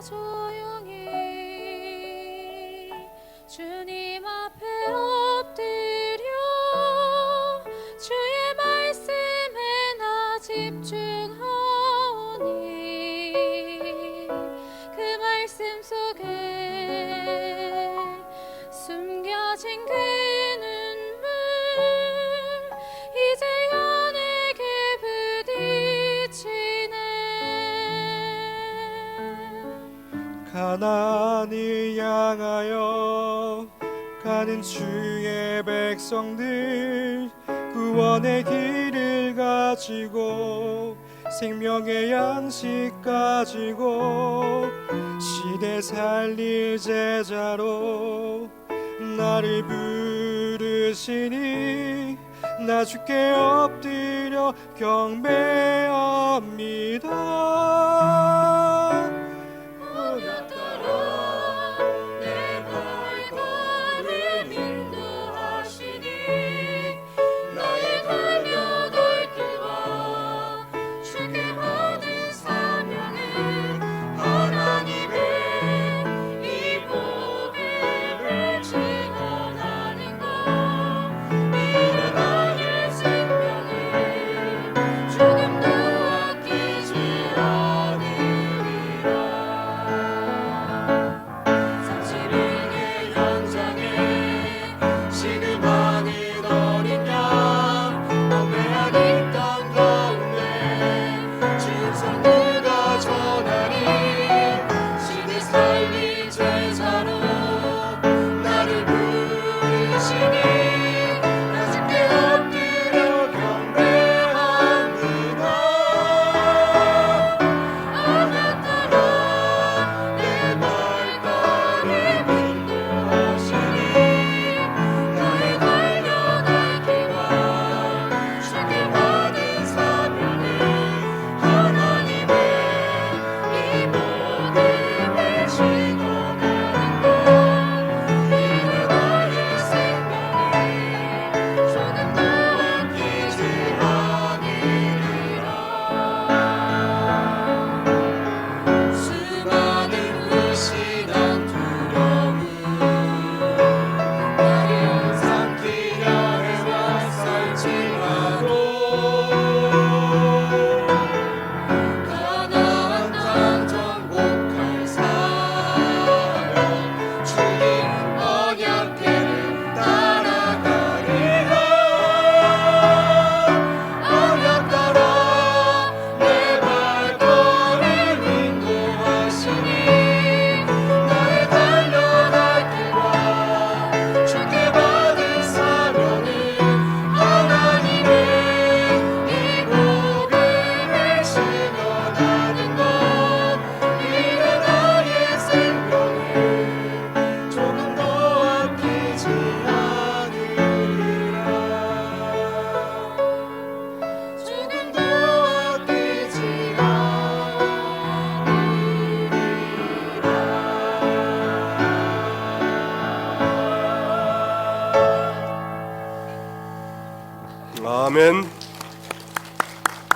조용히 주님 앞에 엎드려 주의 말씀에 나 집중하오니 그 말씀 속에 가나안을 향하여 가는 주의 백성들 구원의 길을 가지고 생명의 양식 가지고 시대 살릴 제자로 나를 부르시니 나 주께 엎드려 경배합니다. 아멘.